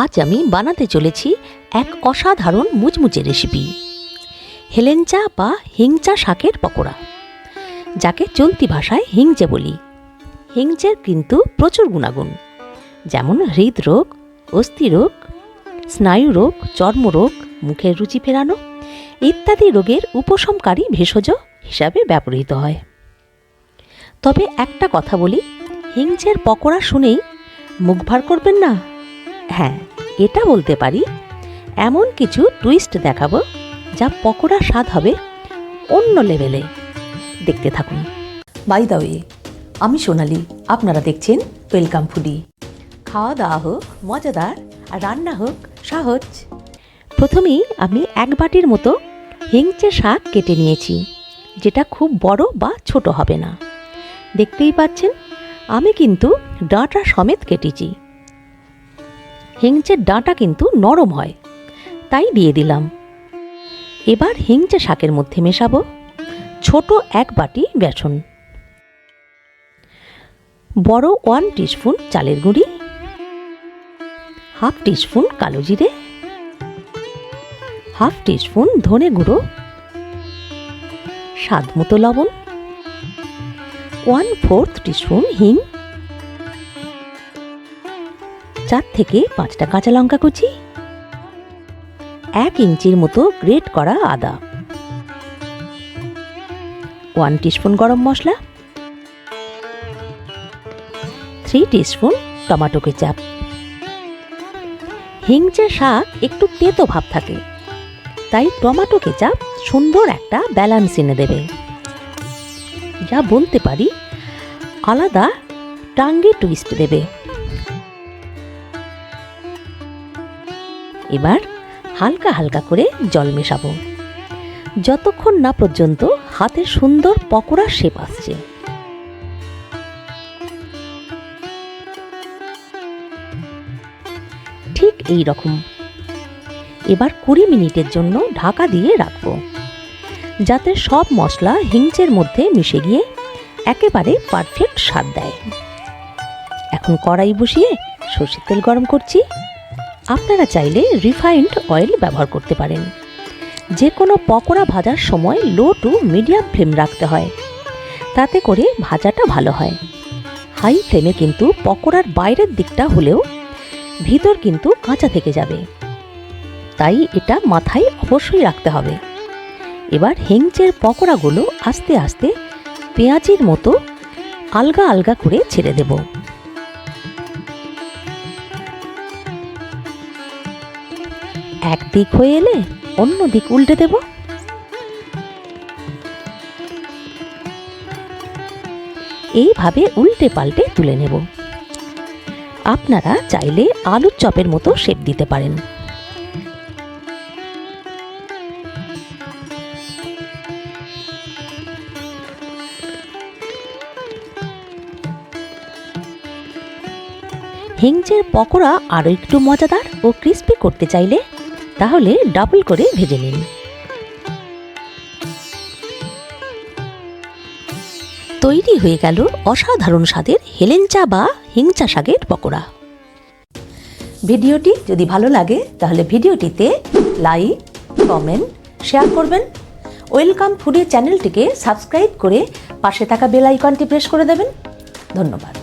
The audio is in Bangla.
আজ আমি বানাতে চলেছি এক অসাধারণ মুচমুচে রেসিপি হেলেঞ্চা বা হিংচা শাকের পকোড়া, যাকে চলতি ভাষায় হিংচে বলি। হিংচের কিন্তু প্রচুর গুণাগুণ, যেমন হৃদরোগ, অস্থিরোগ, স্নায়ুরোগ, চর্মরোগ, মুখের রুচি ফেরানো ইত্যাদি রোগের উপশমকারী ভেষজ হিসাবে ব্যবহৃত হয়। তবে একটা কথা বলি, হিংচের পকোড়া শুনেই মুখ ভার করবেন না? হ্যাঁ এটা বলতে পারি। এমন কিছু টুইস্ট দেখাবো যা পকোড়া স্বাদ হবে অন্য লেভেলে দেখতে থাকুন। বাই দা ওয়ে আমি সোনালি আপনারা দেখছেন ওয়েলকাম ফুডি খাওয়া দাওয়া হোক মজাদার আর রান্না হোক সহজ। প্রথমেই আমি এক বাটির মতো হিংচে শাক কেটে নিয়েছি যেটা খুব বড় বা ছোট হবে না। দেখতেই পাচ্ছেন আমি কিন্তু ডাঁটা সমেত কেটেছি। হিংচের ডাঁটা কিন্তু নরম হয়। তাই দিয়ে দিলাম। এবার হিংচে শাকের মধ্যে মেশাবো ছোট এক বাটি বেসন। বড় ওয়ান টিস্পুন চালের গুঁড়ি। হাফ টিস্পুন কালো জিরে। হাফ টিস্পুন ধনে গুঁড়ো। স্বাদ মতো লবণ। ওয়ান ফোর্থ টিস্পুন হিং। চার থেকে পাঁচটা কাঁচা লঙ্কা কুচি, এক ইঞ্চির মতো গ্রেট করা আদা, ওয়ান টিস্পুন গরম মশলা, থ্রি টিস্পুন টমাটো কেচাপ। হিংচে শাক একটু তেতো ভাব থাকে, তাই টমাটো কেচাপ সুন্দর একটা ব্যালেন্স এনে দেবে। যা বলতে পারি, আলাদা টাঙ্গে টুইস্ট দেবে। এবার হালকা হালকা করে জল মেশাবো। যতক্ষণ না পর্যন্ত হাতে সুন্দর পকোড়া শেপ আসছে। ঠিক এই রকম। এবার কুড়ি মিনিটের জন্য ঢাকা দিয়ে রাখব। যাতে সব মশলা হিংচের মধ্যে মিশে গিয়ে একেবারে পারফেক্ট স্বাদ দেয়। এখন কড়াই বসিয়ে সর্ষের তেল গরম করছি। আপনারা চাইলে রিফাইন্ড অয়েল ব্যবহার করতে পারেন। যে কোনো পকোড়া ভাজার সময় লো টু মিডিয়াম ফ্লেম রাখতে হয়। তাতে করে ভাজাটা ভালো হয়। হাই ফ্লেমে কিন্তু পকোড়ার বাইরের দিকটা হলেও ভিতর কিন্তু কাঁচা থেকে যাবে। তাই এটা মাথায় অবশ্যই রাখতে হবে। এবার হেংচের পকোড়াগুলো আস্তে আস্তে পেঁয়াজির মতো আলগা আলগা করে ছেড়ে দেব। এক দিক হয়ে এলে অন্য দিক উল্টে দেব। এইভাবে উল্টে পাল্টে তুলে নেব। আপনারা চাইলে আলুর চপের মতো শেপ দিতে পারেন। হিংচের পকোড়া আরও একটু মজাদার ও ক্রিস্পি করতে চাইলে তাহলে ডাবল করে ভেজে নিন। তৈরি হয়ে গেল অসাধারণ স্বাদের হেলেঞ্চা বা হিংচা শাকের পকোড়া। ভিডিওটি যদি ভালো লাগে, তাহলে ভিডিওটিতে লাইক, কমেন্ট, শেয়ার করবেন। ওয়েলকাম ফুডের চ্যানেলটিকে সাবস্ক্রাইব করে পাশে থাকা বেল আইকনটি প্রেস করে দেবেন। ধন্যবাদ।